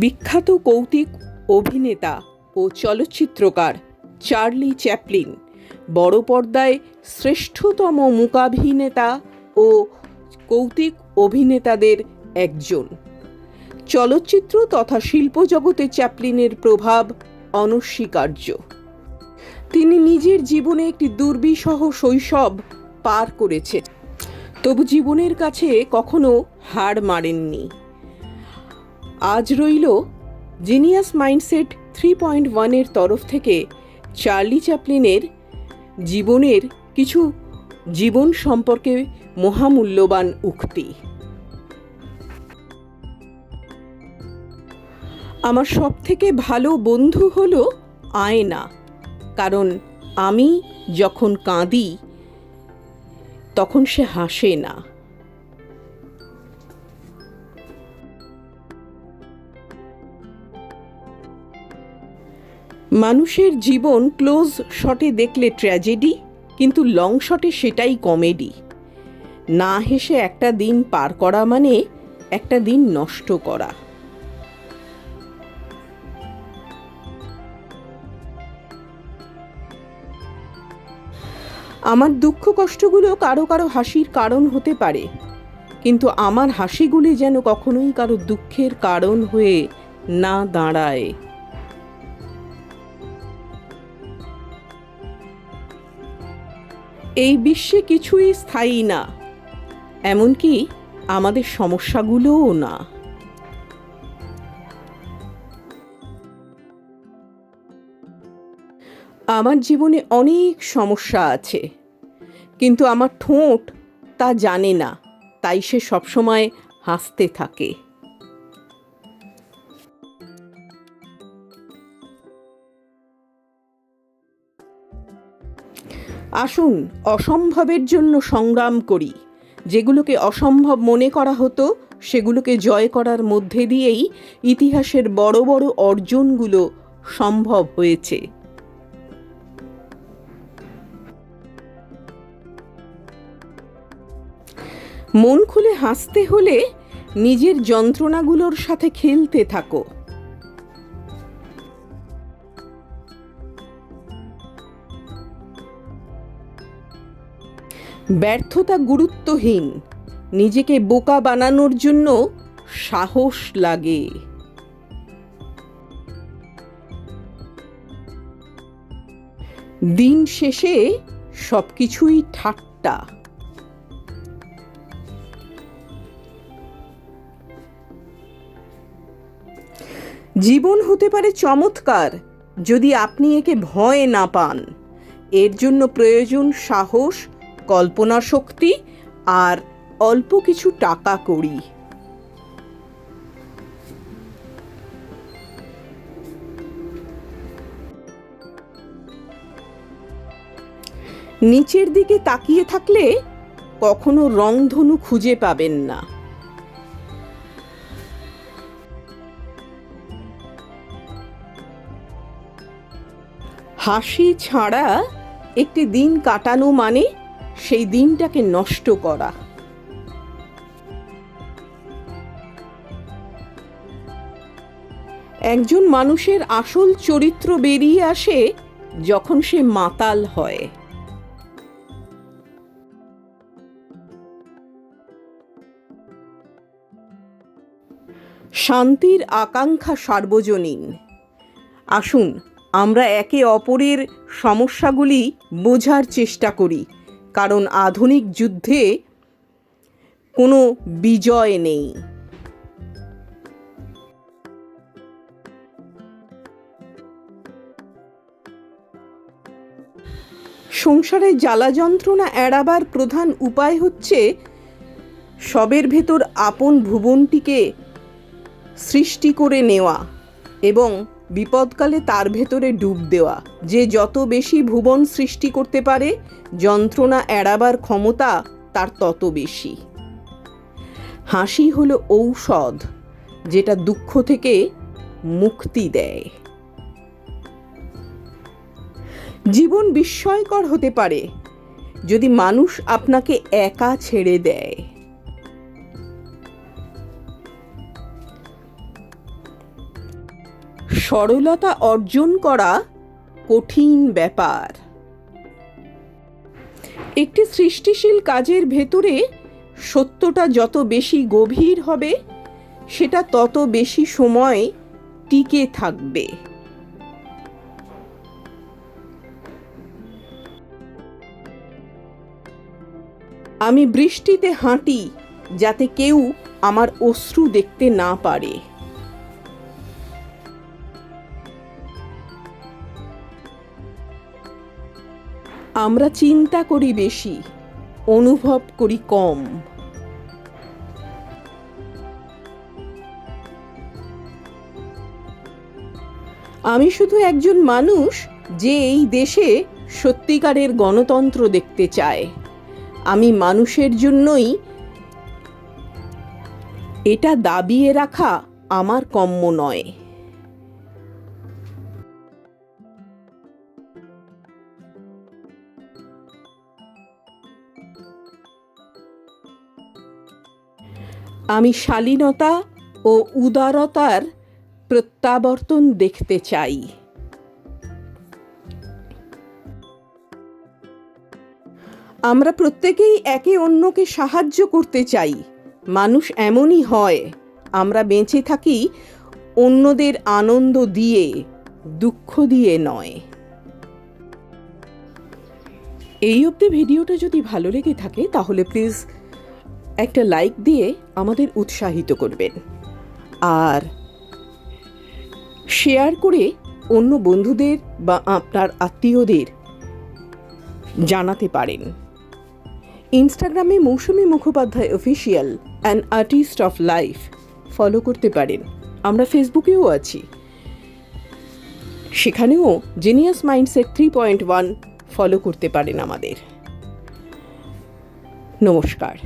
বিখ্যাত কৌতুক অভিনেতা ও চলচ্চিত্রকার চার্লি চ্যাপলিন, বড় পর্দায় শ্রেষ্ঠতম মূকাভিনেতা ও কৌতুক অভিনেতাদের একজন। চলচ্চিত্র তথা শিল্পজগতে চ্যাপলিনের প্রভাব অনস্বীকার্য। তিনি নিজের জীবনে একটি দুর্বিষহ শৈশব পার করেছেন। তবু জীবনের কাছে কখনো হার মারেননি। আজ রইল জিনিয়াস মাইন্ডসেট থ্রি পয়েন্ট ওয়ানের তরফ থেকে চার্লি চ্যাপলিনের জীবনের কিছু জীবন সম্পর্কে মহামূল্যবান উক্তি। আমার সব থেকে ভালো বন্ধু হলো আয়না, কারণ আমি যখন কাঁদি তখন সে হাসে না। মানুষের জীবন ক্লোজ শটে দেখলে ট্র্যাজেডি, কিন্তু লং শটে সেটাই কমেডি। না হেসে একটা দিন পার করা মানে একটা দিন নষ্ট করা। আমার দুঃখ কষ্টগুলো কারও কারও হাসির কারণ হতে পারে, কিন্তু আমার হাসিগুলি যেন কখনোই কারও দুঃখের কারণ হয়ে না দাঁড়ায়। এই বিশ্বে কিছুই স্থায়ী না, এমনকি আমাদের সমস্যাগুলোও না। আমার জীবনে অনেক সমস্যা আছে, কিন্তু আমার ঠোঁট তা জানে না, তাই সে সবসময় হাসতে থাকে। আসুন অসম্ভবের জন্য সংগ্রাম করি। যেগুলোকে অসম্ভব মনে করা হতো, সেগুলোকে জয় করার মধ্যে দিয়েই ইতিহাসের বড় বড় অর্জনগুলো সম্ভব হয়েছে। মন খুলে হাসতে হলে নিজের যন্ত্রণাগুলোর সাথে খেলতে থাকো। ব্যর্থতা গুরুত্বহীন। নিজেকে বোকা বানানোর জন্য সাহস লাগে। দিন শেষে সবকিছুই ঠাট্টা। জীবন হতে পারে চমৎকার, যদি আপনি একে ভয় না পান। এর জন্য প্রয়োজন সাহস কল্পনা শক্তি আর অল্প কিছু টাকা করি। নিচের দিকে তাকিয়ে থাকলে কখনো রংধনু খুঁজে পাবেন না। হাসি ছাড়া একটি দিন কাটানো মানে সেই দিনটাকে নষ্ট করা। একজন মানুষের আসল চরিত্র বেরিয়ে আসে যখন সে মাতাল হয়। শান্তির আকাঙ্ক্ষা সার্বজনীন। আসুন আমরা একে অপরের সমস্যাগুলি বোঝার চেষ্টা করি। কারণ আধুনিক যুদ্ধে কোনো বিজয় নেই। সংসারে জ্বালা যন্ত্রণা এড়াবার প্রধান উপায় হচ্ছে সবের ভেতর আপন ভুবনটিকে সৃষ্টি করে নেওয়া এবং বিপদকালে তার ভেতরে ডুব দেওয়া। যে যত বেশি ভুবন সৃষ্টি করতে পারে, যন্ত্রণা এড়াবার ক্ষমতা তার তত বেশি। হাসি হলো ঔষধ, যেটা দুঃখ থেকে মুক্তি দেয়। জীবন বিস্ময়কর হতে পারে, যদি মানুষ আপনাকে একা ছেড়ে দেয়। সরলতা অর্জন করা কঠিন ব্যাপার। একটি সৃষ্টিশীল কাজের ভেতরে সত্যটা যত বেশি গভীর হবে, সেটা তত বেশি সময় টিকে থাকবে। আমি বৃষ্টিতে হাঁটি যাতে কেউ আমার অশ্রু দেখতে না পারে। আমরা চিন্তা করি বেশি, অনুভব করি কম। আমি শুধু একজন মানুষ যে এই দেশে সত্যিকারের গণতন্ত্র দেখতে চায়। আমি মানুষের জন্যই এটা দাবিয়ে রাখা আমার কম্য নয়। আমি শালীনতা ও উদারতার প্রত্যাবর্তন দেখতে চাই। আমরা প্রত্যেকেই একে অন্যকে সাহায্য করতে চাই। মানুষ এমনই হয়, আমরা বেঁচে থাকি অন্যদের আনন্দ দিয়ে, দুঃখ দিয়ে নয়। এই অবধি ভিডিওটা যদি ভালো লেগে থাকে, তাহলে প্লিজ একটা লাইক দিয়ে আমাদের উৎসাহিত করবেন। আর শেয়ার করে অন্য বন্ধুদের বা আপনার আত্মীয়দের জানাতে পারেন। ইনস্টাগ্রামে Moushumi Mukhopadhyay official and artist of life follow করতে পারেন। আমরা ফেসবুকেও আছি। সেখানেও genius mindset three point one follow করতে পারেন আমাদের। নমস্কার।